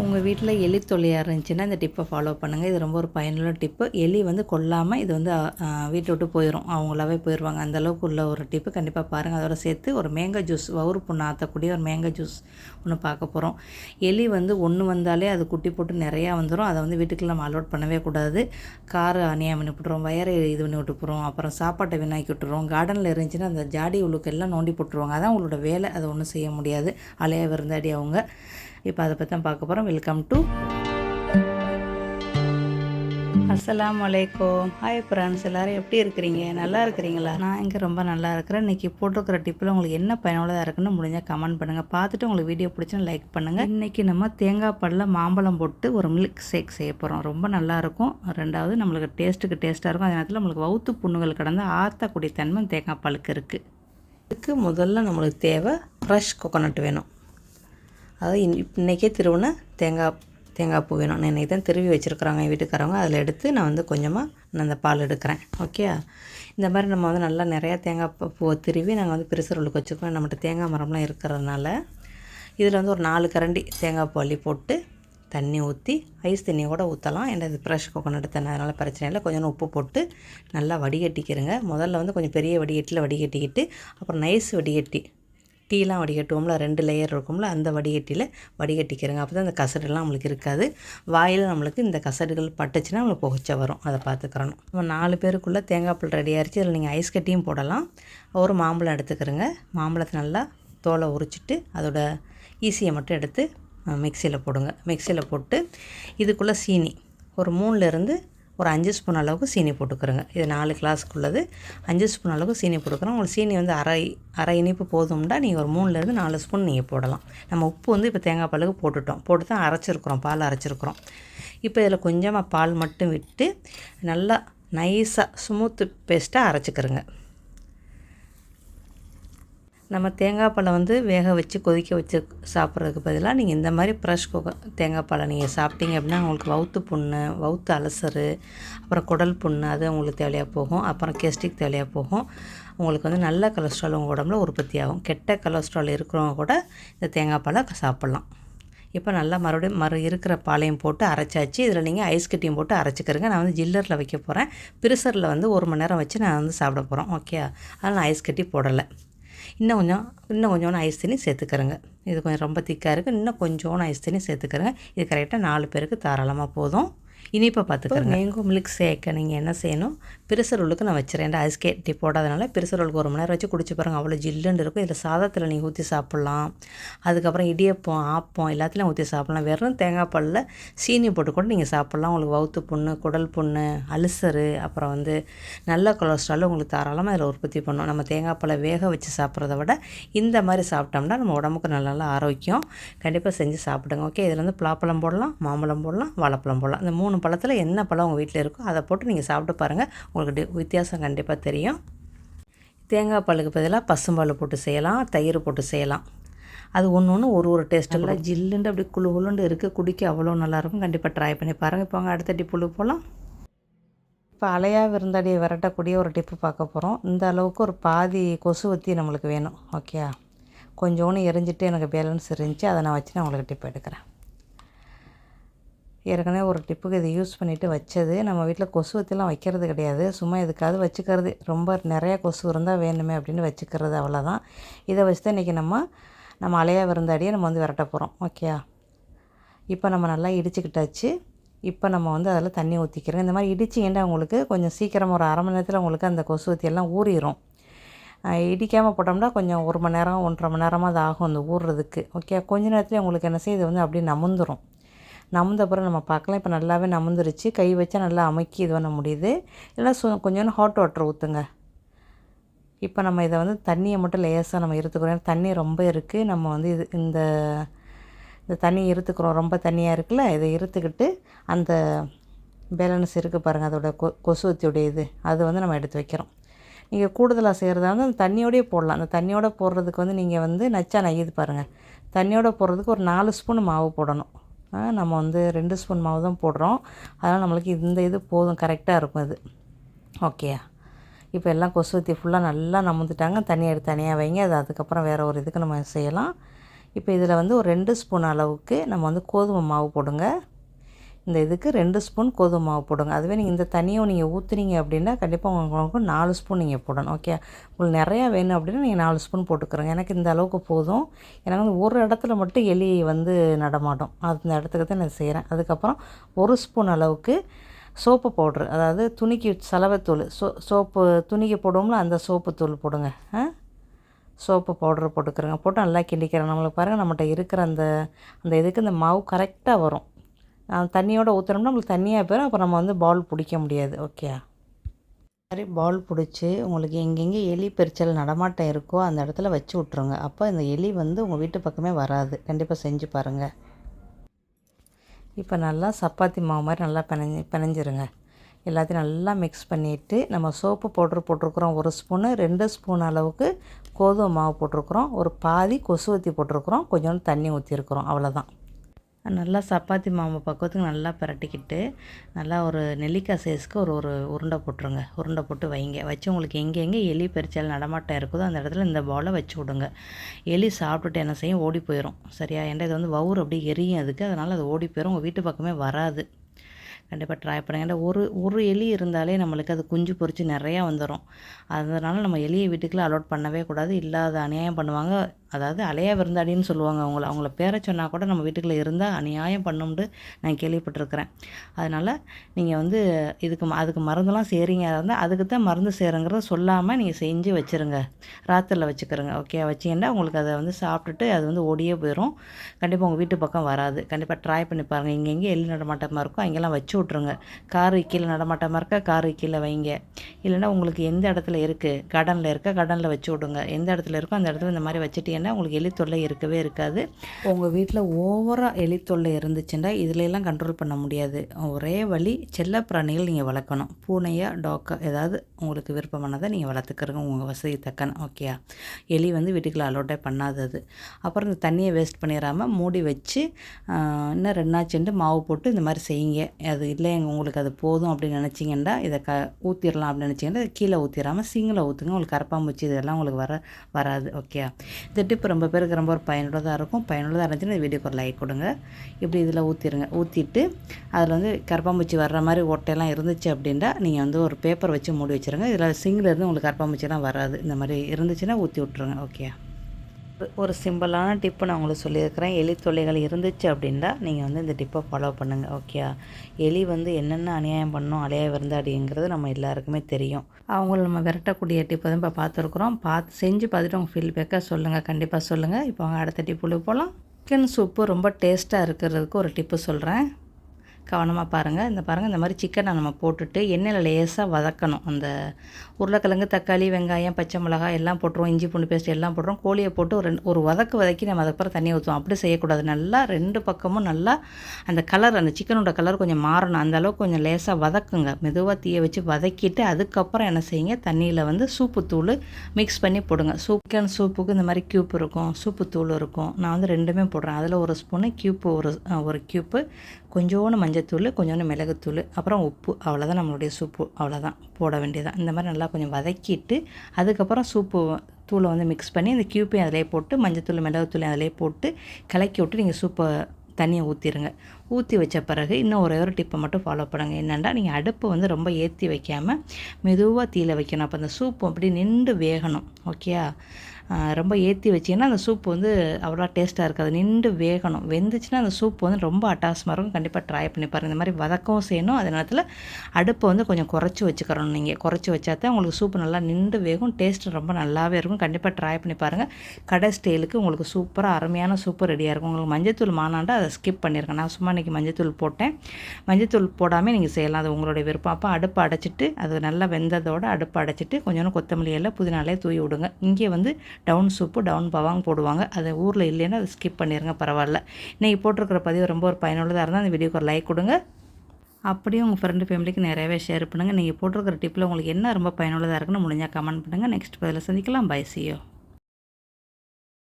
உங்கள் வீட்டில் எலி தொல்லையாக இருந்துச்சுன்னா இந்த டிப்பை ஃபாலோ பண்ணுங்கள் இது ரொம்ப ஒரு பயனுள்ள டிப்பு எலி வந்து கொல்லாமல் இது வந்து வீட்டை விட்டு போயிடும் அவங்களாவே போயிடுவாங்க அந்தளவுக்கு உள்ள ஒரு டிப்பு கண்டிப்பாக பாருங்கள் அதோட சேர்த்து ஒரு மேங்கோ ஜூஸ் வவுறு புண்ணு ஆற்றக்கூடிய ஒரு மேங்கோ ஜூஸ் ஒன்று பார்க்க போகிறோம் எலி வந்து ஒன்று வந்தாலே அது குட்டி போட்டு நிறையா வந்துடும் அதை வந்து வீட்டுக்குள்ள நம்ம அலோட் பண்ணவே கூடாது. காரை அநியாயம் பண்ணி விட்டுருவோம் வயரை இது பண்ணி விட்டுப்புறோம். அப்புறம் சாப்பாட்டை வீணாக்கி விட்டுருவோம் கார்டனில் இருந்துச்சுன்னா அந்த ஜாடி உள்ளுக்கு எல்லாம் நோண்டி போட்டுருவாங்க. அதான் உங்களோட வேலை. அதை ஒன்றும் செய்ய முடியாது. அலைய விருந்தாடி அவங்க. இப்போ அதை பற்றி தான் பார்க்க போகிறோம். வெல்கம் டு அஸ்ஸலாமு வலைக்கம் ஹாய் ஃப்ரெண்ட்ஸ் எல்லோரும் எப்படி இருக்கிறீங்க? நல்லா இருக்கிறீங்களா? நான் இங்கே ரொம்ப நல்லா இருக்கிறேன். இன்றைக்கி போட்டிருக்கிற டிப்பில் உங்களுக்கு என்ன பயனுள்ளதாக இருக்குன்னு முடிஞ்சால் கமெண்ட் பண்ணுங்கள் பார்த்துட்டு உங்களுக்கு வீடியோ பிடிச்சுன்னு லைக் பண்ணுங்கள் இன்றைக்கி நம்ம தேங்காய் பாலில் மாம்பழம் போட்டு ஒரு மில்க் ஷேக் செய்ய போகிறோம் ரொம்ப நல்லாயிருக்கும் ரெண்டாவது நம்மளுக்கு டேஸ்ட்டுக்கு டேஸ்ட்டாக இருக்கும். அதே நேரத்தில் நம்மளுக்கு வவுத்து புண்ணுகள் கடந்த ஆத்தக்கூடிய தன்மை தேங்காய் பாலுக்கு இருக்குது இதுக்கு முதல்ல நம்மளுக்கு தேவை ஃப்ரெஷ் கோகோனட் வேணும். அதாவது இன் இன்றைக்கே திருவுன தேங்காய் தேங்காய் பூ வேணும். நான் இன்றைக்கி தான் திருவி வச்சுருக்குறாங்க என் வீட்டுக்காரவங்க. அதில் எடுத்து நான் வந்து கொஞ்சமாக நான் அந்த பால் எடுக்கிறேன். ஓகே இந்த மாதிரி நம்ம வந்து நல்லா நிறையா தேங்காய் பூ- பூவை திருவி நாங்கள் வந்து பிரிசருளுக்கு வச்சுக்கோம் நம்மகிட்ட தேங்காய் மரம்லாம் இருக்கிறதுனால இதில் வந்து ஒரு நாலு கரண்டி தேங்காய் பூ அள்ளி போட்டு தண்ணி ஊற்றி ஐஸ் தண்ணியை கூட ஊற்றலாம் ஏன்னா இது ஃப்ரெஷ் கோகோனட் தண்ணி. அதனால் பிரச்சனை இல்லை. கொஞ்சம் உப்பு போட்டு நல்லா வடிகட்டிக்கிறங்க முதல்ல வந்து கொஞ்சம் பெரிய வடிகட்டியில் வடிகட்டிக்கிட்டு அப்புறம் நைஸ் வடிகட்டி டீலாம் வடிகட்டுவோம்ல ரெண்டு லேயர் இருக்கும்ல அந்த வடிகட்டியில் வடிகட்டிக்கிறோங்க. அப்போ தான் அந்த கசடுலாம் நம்மளுக்கு இருக்காது. வாயில் நம்மளுக்கு இந்த கசடுகள் பட்டுச்சுன்னா நம்மளுக்கு புகைச்ச வரும். அதை பார்த்துக்கிறணும். நம்ம நாலு பேருக்குள்ளே தேங்காய் பால் ரெடி ஆயிடுச்சு நீங்கள் ஐஸ் கட்டியும் போடலாம். ஒரு மாம்பழம் எடுத்துக்கிறோங்க. மாம்பழத்தை நல்லா தோலை உரிச்சிட்டு அதோட ஈஸியை மட்டும் எடுத்து மிக்சியில் போடுங்க. மிக்சியில் போட்டு இதுக்குள்ளே சீனி. ஒரு மூணுலேருந்து ஒரு அஞ்சு ஸ்பூன் அளவுக்கு சீனி போட்டுக்கிறோங்க. இது நாலு கிளாஸ்க்குள்ளது. அஞ்சு ஸ்பூன் அளவுக்கு சீனி போட்டுக்கிறோம் உங்களுக்கு சீனி வந்து அரை அரை இனிப்பு போதும்னா நீங்கள் ஒரு மூணுலேருந்து நாலு ஸ்பூன் நீங்கள் போடலாம். நம்ம உப்பு வந்து இப்போ தேங்காய் பாலுக்கு போட்டுட்டோம். போட்டு தான் அரைச்சிருக்கிறோம். பால் அரைச்சிருக்கிறோம். இப்போ இதில் கொஞ்சமாக பால் மட்டும் விட்டு நல்லா நைஸாக ஸ்மூத்து பேஸ்ட்டாக அரைச்சிக்கிறோங்க. நம்ம தேங்காய் பழம் வந்து வேக வச்சு கொதிக்க வச்சு சாப்பிட்றதுக்கு பதிலாக நீங்கள் இந்த மாதிரி ஃப்ரெஷ் கொ தேங்காய் பழம் நீங்கள் சாப்பிட்டீங்க அப்படின்னா உங்களுக்கு வவுத்து புண்ணு வவுத்து அலசரு அப்புறம் குடல் புண்ணு அது உங்களுக்கு தேவையாக போகும். அப்புறம் கெஸ்டிக் தேவையாக போகும். உங்களுக்கு வந்து நல்ல கொலஸ்ட்ரால் உங்கள் உடம்புல உற்பத்தி ஆகும். கெட்ட கொலஸ்ட்ரால் இருக்கிறவங்க கூட இந்த தேங்காய் பழம் சாப்பிட்லாம். இப்போ நல்லா மறுபடியும் மறு இருக்கிற பாலையும் போட்டு அரைச்சாச்சு. இதில் நீங்கள் ஐஸ் கட்டியும் போட்டு அரைச்சிக்கிறங்க நான் வந்து ஜில்லரில் வைக்க போகிறேன் பிரிசரில் வந்து ஒரு மணி நேரம் வச்சு நான் வந்து சாப்பிட போகிறோம் ஓகே அதனால் நான் ஐஸ் கட்டி போடலை. இன்னும் கொஞ்சம் இன்னும் கொஞ்சோண்டு ஐஸ் தண்ணி சேர்த்துக்கிறேங்க. இது கொஞ்சம் ரொம்ப திக்காக இருக்குது இன்னும் கொஞ்சோண்டு ஐஸ் தண்ணி சேர்த்துக்கிறேங்க. இது கரெக்டாக நாலு பேருக்கு தாராளமாக போதும். இனிப்பை பார்த்துக்கிறேங்க மேங்கோ மில்க் ஷேக்கை நீங்கள் என்ன செய்யணும்? பிரிசர் நான் வச்சுறேன். ஐஸ் கேட்டி போடாதனால பிரிசர் ஒரு மணி நேரம் வச்சு குடிச்சு பாருங்கள் அவ்வளோ ஜில்லுன்னு இருக்கும். இதில் சாதத்தில் நீங்கள் ஊற்றி சாப்பிட்லாம். அதுக்கப்புறம் இடியப்பம் ஆப்பம் எல்லாத்துலையும் ஊற்றி சாப்பிட்லாம். வெறும் தேங்காய் பாலில் சீனி போட்டு கூட நீங்கள் சாப்பிட்லாம். உங்களுக்கு வவுத்து புண்ணு குடல் புண்ணு அல்சரு அப்புறம் வந்து நல்ல கொலஸ்ட்ரால் உங்களுக்கு தாராளமாக இதில் உற்பத்தி பண்ணும். நம்ம தேங்காய் பாலை வேக வச்சு சாப்பிட்றத விட இந்த மாதிரி சாப்பிட்டோம்னா நம்ம உடம்புக்கு நல்ல நல்ல ஆரோக்கியம் கண்டிப்பாக செஞ்சு சாப்பிடுங்க. ஓகே இதில் வந்து பலாப்பழம் போடலாம் மாம்பழம் போடலாம் வாழைப்பழம் போடலாம். இந்த மூணு பழத்தில் என்ன பழம் உங்கள் வீட்டில் இருக்கோ அதை போட்டு நீங்கள் சாப்பிட்டு பாருங்கள் உங்களுக்கு வித்தியாசம் கண்டிப்பாக தெரியும். தேங்காய் பாலுக்கு பதிலாக பசும்பால் போட்டு செய்யலாம் தயிர் போட்டு செய்யலாம். அது ஒன்று ஒன்று ஒரு ஒரு டேஸ்ட்டு நல்லா ஜில்லுண்டு அப்படி குளு குளுண்டு இருக்குது குடிக்க அவ்வளோ நல்லாயிருக்கும் கண்டிப்பாக ட்ரை பண்ணி பாருங்கள் இப்போ அங்கே அடுத்த டிப்புள்ளு போகலாம் இப்போ அலையா விருந்தாடியை விரட்டக்கூடிய ஒரு டிப்பு பார்க்க போகிறோம் இந்த அளவுக்கு ஒரு பாதி கொசுவத்தி நம்மளுக்கு வேணும். ஓகே கொஞ்சோண்டு எரிஞ்சிட்டு எனக்கு பேலன்ஸ் இருந்துச்சு. அதை நான் வச்சு நான் உங்களுக்கு டிப் எடுக்கிறேன். ஏற்கனவே ஒரு டிப்புக்கு இது யூஸ் பண்ணிவிட்டு வச்சது. நம்ம வீட்டில் கொசு வத்திலாம் வைக்கிறது கிடையாது. சும்மா எதுக்காவது வச்சுக்கிறது. ரொம்ப நிறையா கொசு இருந்தால் வேணுமே அப்படின்னு வச்சுக்கிறது அவ்வளோதான் இதை வச்சு தான் இன்றைக்கி நம்ம நம்ம அலையா விருந்தாடியே நம்ம வந்து விரட்ட போகிறோம் ஓகேயா இப்போ நம்ம நல்லா இடிச்சுக்கிட்டாச்சு. இப்போ நம்ம வந்து அதில் தண்ணி ஊற்றிக்கிறோம் இந்த மாதிரி இடிச்சிங்கன்னா உங்களுக்கு கொஞ்சம் சீக்கிரமாக ஒரு அரை மணி நேரத்தில் உங்களுக்கு அந்த கொசுவத்தி எல்லாம் ஊறிடும் இடிக்காமல் போட்டோம்னா கொஞ்சம் ஒரு மணி நேரம் ஒன்றரை மணி நேரமாக அது ஆகும் அந்த ஊறுறதுக்கு ஓகே கொஞ்ச நேரத்தில் உங்களுக்கு என்ன செய்யுது வந்து அப்படியே நமுந்துடும் நமுந்த அப்புறம் நம்ம பார்க்கலாம். இப்போ நல்லாவே நமுந்துருச்சு. கை வச்சா நல்லா அமுக்கி இது பண்ண முடியுது. இல்லைன்னா சு கொஞ்சோண்டு ஹாட் வாட்டர் ஊற்றுங்க இப்போ நம்ம இதை வந்து தண்ணியை மட்டும் லேசாக நம்ம இருத்துக்கிறோம் தண்ணி ரொம்ப இருக்குது நம்ம வந்து இது இந்த இந்த தண்ணி இருத்துக்கிறோம் ரொம்ப தண்ணியாக இருக்குல்ல? இதை இருத்துக்கிட்டு அந்த பேலன்ஸ் இருக்குது பாருங்கள் அதோடய கொ கொசுவத்தியுடைய இது. அது வந்து நம்ம எடுத்து வைக்கிறோம். நீங்கள் கூடுதலாக செய்கிறதா வந்து அந்த தண்ணியோடயே போடலாம். அந்த தண்ணியோடு போடுறதுக்கு வந்து நீங்கள் வந்து நச்சா நெய்யுது பாருங்கள் தண்ணியோடு போடுறதுக்கு ஒரு நாலு ஸ்பூன் மாவு போடணும். நம்ம வந்து ரெண்டு ஸ்பூன் மாவு தான் போடுறோம். அதனால் நம்மளுக்கு இந்த இது போதும் கரெக்டாக இருக்கும் இது ஓகேயா இப்போ எல்லாம் கொசுவத்தி ஃபுல்லாக நல்லா நமுந்துட்டாங்க. தண்ணி எடுத்து தனியாக வைங்க. அது அதுக்கப்புறம் வேறு ஒரு இதுக்கு நம்ம செய்யலாம். இப்போ இதில் வந்து ஒரு ரெண்டு ஸ்பூன் அளவுக்கு நம்ம வந்து கோதுமை மாவு போடுங்க. இந்த இதுக்கு ரெண்டு ஸ்பூன் கோதுமை மாவு போடுங்க. அதுவே நீங்கள் இந்த தனியாக நீங்கள் ஊற்றுனீங்க அப்படின்னா கண்டிப்பாக உங்களுக்கு நாலு ஸ்பூன் நீங்கள் போடணும். ஓகே உங்களுக்கு நிறையா வேணும் அப்படின்னா நீங்கள் நாலு ஸ்பூன் போட்டுக்கிறோங்க எனக்கு இந்த அளவுக்கு போதும். ஏன்னா வந்து ஒரு இடத்துல மட்டும் எலி வந்து நடமாட்டோம் அந்த இடத்துக்கு தான் நான் செய்கிறேன் அதுக்கப்புறம் ஒரு ஸ்பூன் அளவுக்கு சோப்பு பவுட்ரு. அதாவது துணிக்கு சலவைத்தூள் சோ சோப்பு துணிக்கு போடுவோம்ல அந்த சோப்பு தூள் போடுங்க. சோப்பு பவுட்ரு போட்டுக்கிறேங்க போட்டு நல்லா கிண்டிக்கிறேன். நம்மளுக்கு பாருங்கள் நம்மகிட்ட இருக்கிற அந்த அந்த இதுக்கு இந்த மாவு கரெக்டாக வரும். தண்ணியோடு ஊற்றுனோம்னா நம்மளுக்கு தண்ணியாக போயிடும் அப்புறம் நம்ம வந்து பால் பிடிக்க முடியாது. ஓகே மாதிரி பால் பிடிச்சி உங்களுக்கு எங்கெங்கே எலி பெரிச்சல் நடமாட்டம் இருக்கோ அந்த இடத்துல வச்சு விட்ருங்க அப்போ இந்த எலி வந்து உங்கள் வீட்டு பக்கமே வராது. கண்டிப்பாக செஞ்சு பாருங்கள் இப்போ நல்லா சப்பாத்தி மாவு மாதிரி நல்லா பிணைஞ்சி பிணைஞ்சிருங்க. எல்லாத்தையும் நல்லா மிக்ஸ் பண்ணிவிட்டு நம்ம சோப்பு பவுட்ரு போட்டிருக்குறோம் ஒரு ஸ்பூனு ரெண்டு ஸ்பூன் அளவுக்கு கோதுமை மாவு போட்டிருக்குறோம். ஒரு பாதி கொசுவத்தி போட்டிருக்குறோம். கொஞ்சோண்டு தண்ணி ஊற்றிருக்குறோம் அவ்வளோதான் நல்லா சப்பாத்தி மாவு பக்குவத்துக்கு நல்லா பிரட்டிக்கிட்டு நல்லா ஒரு நெல்லிக்காய் சைஸ்க்கு ஒரு ஒரு உருண்டை போட்டுருங்க. உருண்டை போட்டு வைங்க. வச்சு உங்களுக்கு எங்கெங்கே எலி பெரிச்சால் நடமாட்டம் இருக்குதோ அந்த இடத்துல இந்த பவுலை வச்சு விடுங்க. எலி சாப்பிட்டுட்டு என்ன செய்யும்? ஓடி போயிடும் சரியா? ஏன்டா இது வந்து வவுறு அப்படியே எரியும் அதுக்கு. அதனால் அது ஓடி போயிடும் உங்கள் வீட்டு பக்கமே வராது. கண்டிப்பாக ட்ரை பண்ணுங்கள் ஏன்னா ஒரு ஒரு எலி இருந்தாலே நம்மளுக்கு அது குஞ்சு பொறிச்சு நிறையா வந்துடும் அதனால் நம்ம எலியை வீட்டுக்குள்ளே அலோட் பண்ணவே கூடாது. இல்லாத அநியாயம் பண்ணுவாங்க. அதாவது அலையா விருந்தாடின்னு சொல்லுவாங்க அவங்கள. அவங்கள பேரை சொன்னால் கூட நம்ம வீட்டுக்குள்ளே இருந்தால் அநியாயம் பண்ணும்னு நான் கேள்விப்பட்டிருக்கிறேன். அதனால் நீங்கள் வந்து இதுக்கு அதுக்கு மருந்தெல்லாம் செய்கிறீங்க இருந்தால் அதுக்கு தான் மருந்து செய்கிறங்கிறத சொல்லாமல் நீங்கள் செஞ்சு வச்சுருங்க. ராத்திரில் வச்சுக்கிறோங்க. ஓகே வச்சிங்கன்னா உங்களுக்கு அதை வந்து சாப்பிட்டுட்டு அது வந்து ஓடியே போயிடும் கண்டிப்பாக உங்கள் வீட்டு பக்கம் வராது. கண்டிப்பாக ட்ரை பண்ணி பாருங்கள் இங்கெங்கே எள்ளி நடமாட்டமாக இருக்கும் அங்கெல்லாம் வச்சு விட்ருங்க காரு கீழே நடமாட்டமாக இருக்கா காரு கீழே வைங்க. இல்லைன்னா உங்களுக்கு எந்த இடத்துல இருக்குது கடனில் இருக்கா கடனில் வச்சு விடுங்க. எந்த இடத்துல இருக்கோ அந்த இடத்துல இந்த மாதிரி வச்சுட்டீங்கன்னா உங்களுக்கு எலி தொல்லை இருக்கவே இருக்காது. உங்கள் வீட்டில் ஓவராக எலி தொல்லை இருந்துச்சுன்னா இதிலெல்லாம் கண்ட்ரோல் பண்ண முடியாது. ஒரே வழி செல்ல பிராணிகள் நீங்கள் வளர்க்கணும். பூனையாக டாக்கா ஏதாவது உங்களுக்கு விருப்பமானதை நீங்கள் வளர்த்துக்கிறங்க உங்கள் வசதி தக்கன ஓகேயா எலி வந்து வீட்டுக்குள்ளே அலோட்டே பண்ணாதது. அப்புறம் இந்த தண்ணியை வேஸ்ட் பண்ணிடாமல் மூடி வச்சு இன்னும் ரெண்டாச்சுண்டு மாவு போட்டு இந்த மாதிரி செய்யுங்க. அது இல்லை உங்களுக்கு அது போதும் அப்படின்னு நினச்சிங்கன்னா இதை க ஊற்றிடலாம் அப்படின்னு நினச்சிங்கன்னா கீழே ஊற்றிடாமல் சிங்கில் ஊற்றுங்க உங்களுக்கு கரப்பாம்பூச்சி இதெல்லாம் உங்களுக்கு வர வராது. ஓகே இந்த டிப் ரொம்ப பேருக்கு ரொம்ப ஒரு பயனுள்ளதாக இருக்கும். பயனுள்ளதாக இருந்துச்சுன்னா இந்த வீடியோக்கு ஒரு லைக் கொடுங்க. இப்படி இதில் ஊற்றிடுங்க ஊற்றிட்டு அதில் வந்து கரப்பாம்பூச்சி வர்ற மாதிரி ஓட்டையெல்லாம் இருந்துச்சு அப்படின்னா நீங்கள் வந்து ஒரு பேப்பர் வச்சு மூடி வச்சுருங்க. இதில் சிங்கில் இருந்து உங்களுக்கு கரப்பாம்பூச்சிலாம் வராது. இந்த மாதிரி இருந்துச்சுன்னா ஊற்றி விட்ருங்க ஓகே ஒரு சிம்பிளான டிப்பு நான் உங்களுக்கு சொல்லியிருக்கிறேன். எலி தொல்லைகள் இருந்துச்சு அப்படின்னா நீங்கள் வந்து இந்த டிப்பை ஃபாலோ பண்ணுங்கள் ஓகே எலி வந்து என்னென்ன அநியாயம் பண்ணணும் அலையா விருந்தாடிங்கிறது நம்ம எல்லாருக்குமே தெரியும். அவங்கள நம்ம விரட்டக்கூடிய டிப்பை தான் இப்போ பார்த்துருக்குறோம். பார்த்து செஞ்சு பார்த்துட்டு உங்கள் ஃபீல்பேக்காக சொல்லுங்கள் கண்டிப்பாக சொல்லுங்கள் இப்போ அவங்க அடுத்த டிப்புள்ள போகலாம் சிக்கன் சூப்பு ரொம்ப டேஸ்ட்டாக இருக்கிறதுக்கு ஒரு டிப்பு சொல்கிறேன் கவனமாக பாருங்கள் இந்த பாருங்கள் இந்த மாதிரி சிக்கனை நம்ம போட்டுட்டு எண்ணெயில் லேசாக வதக்கணும். அந்த உருளைக்கிழங்கு தக்காளி வெங்காயம் பச்சை மிளகாய் எல்லாம் போட்டுருவோம். இஞ்சி பூண்டு பேஸ்ட் எல்லாம் போட்டுரும் கோழியை போட்டு ஒரு ஒரு வதக்கு வதக்கி நம்ம அதுக்கப்புறம் தண்ணி ஊற்றுவோம் அப்படி செய்யக்கூடாது. நல்லா ரெண்டு பக்கமும் நல்லா அந்த கலர் அந்த சிக்கனோட கலர் கொஞ்சம் மாறணும். அந்த அளவுக்கு கொஞ்சம் லேசாக வதக்குங்க. மெதுவாக தீயை வச்சு வதக்கிட்டு அதுக்கப்புறம் என்ன செய்யுங்க? தண்ணியில் வந்து சூப்பு தூள் மிக்ஸ் பண்ணி போடுங்க. சூக்கன் சூப்புக்கு இந்த மாதிரி க்யூப் இருக்கும். சூப்பு தூள் இருக்கும். நான் வந்து ரெண்டுமே போடுறேன். அதில் ஒரு ஸ்பூனு க்யூப்பு ஒரு ஒரு க்யூப்பு கொஞ்சோண்டு மஞ்சத்தூள் கொஞ்சோண்டு மிளகுத்தூள் அப்புறம் உப்பு அவ்வளோதான் நம்மளுடைய சூப்பு அவ்வளோதான் போட வேண்டியதான் இந்த மாதிரி நல்லா கொஞ்சம் வதக்கிட்டு அதுக்கப்புறம் சூப்பு தூளை வந்து மிக்ஸ் பண்ணி அந்த க்யூப்பையும் அதிலே போட்டு மஞ்சத்தூள் மிளகுத்தூளையும் அதிலே போட்டு கலக்கி விட்டு நீங்கள் சூப்பை தண்ணியை ஊற்றிடுங்க ஊற்றி வச்ச பிறகு இன்னும் ஒரே ஒரு டிப்பை மட்டும் ஃபாலோ பண்ணுங்கள் என்னென்னா நீங்கள் அடுப்பு வந்து ரொம்ப ஏற்றி வைக்காமல் மெதுவாக தீயில் வைக்கணும். அப்போ அந்த சூப்பு அப்படி நின்று வேகணும். ஓகே ரொம்ப ஏற்றி வச்சிங்கன்னா அந்த சூப் வந்து அவ்வளோ டேஸ்ட்டாக இருக்காது. நின்று வேகணும். வெந்துச்சுன்னா அந்த சூப் வந்து ரொம்ப அட்டாசமாக இருக்கும். கண்டிப்பாக ட்ரை பண்ணி பாருங்கள் இந்த மாதிரி வதக்கவும் செய்யணும். அதே நேரத்தில் அடுப்பை வந்து கொஞ்சம் குறைச்சி வச்சுக்கிறணும் நீங்கள் குறைச்சி வச்சா தான் உங்களுக்கு சூப் நல்லா நின்று வேகும். டேஸ்ட் ரொம்ப நல்லாவே இருக்கும். கண்டிப்பாக ட்ரை பண்ணி பாருங்கள் கடை ஸ்டைலுக்கு உங்களுக்கு சூப்பராக அருமையான சூப்பர் ரெடியாக இருக்கும். உங்களுக்கு மஞ்சத்தூள் மானாண்டா அதை ஸ்கிப் பண்ணியிருக்கேன் நான் சும்மா இன்றைக்கி மஞ்சத்தூள் போட்டேன். மஞ்சத்தூள் போடாமல் நீங்கள் செய்யலாம். அது உங்களுடைய விருப்பம். அப்போ அடுப்பை அடைச்சிட்டு அது நல்லா வெந்ததோடு அடுப்பை அடைச்சிட்டு கொஞ்சோண்டு கொத்தமல்லி எல்லாம் புதினாலே தூவி விடுங்க. இங்கே வந்து டவுன் சூப்பு டவுன் பவாங் போடுவாங்க. அது ஊரில் இல்லைன்னா அதை ஸ்கிப் பண்ணிடுங்க பரவாயில்ல. இன்றைக்கி போட்டிருக்கிற பதிவு ரொம்ப ஒரு பயனுள்ளதாக இருந்தால் அந்த வீடியோக்கு ஒரு லைக் கொடுங்க. அப்படியே உங்கள் ஃப்ரெண்டு ஃபேமிலிக்கு நிறையவே ஷேர் பண்ணுங்கள் நீங்கள் போட்டிருக்கிற டிப்பில் உங்களுக்கு என்ன ரொம்ப பயனுள்ளதாக இருக்குன்னு முடிஞ்சால் கமெண்ட் பண்ணுங்கள் நெக்ஸ்ட் பதில் சந்திக்கலாம். பை சியோ